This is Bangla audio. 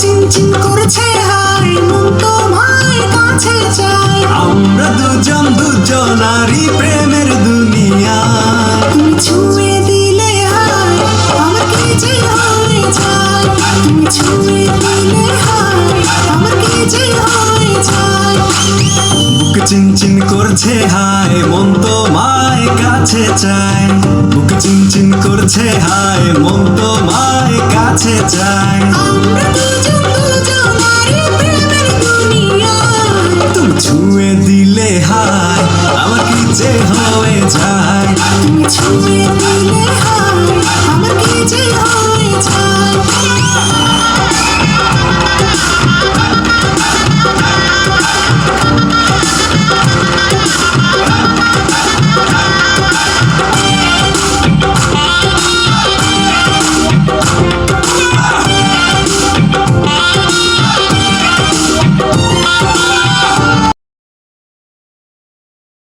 চিনচিন করছে করছে হায় মন দুজন দুজন প্রেমের দুনিয়া ছুঁয়ে ছুঁয়ে কাছে চাই। বুক চিনচিন করছে হায় মন তোমায় কাছে চায় তুমি ছুঁয়ে দিলে হায় আমার কি যে হয়ে যায়?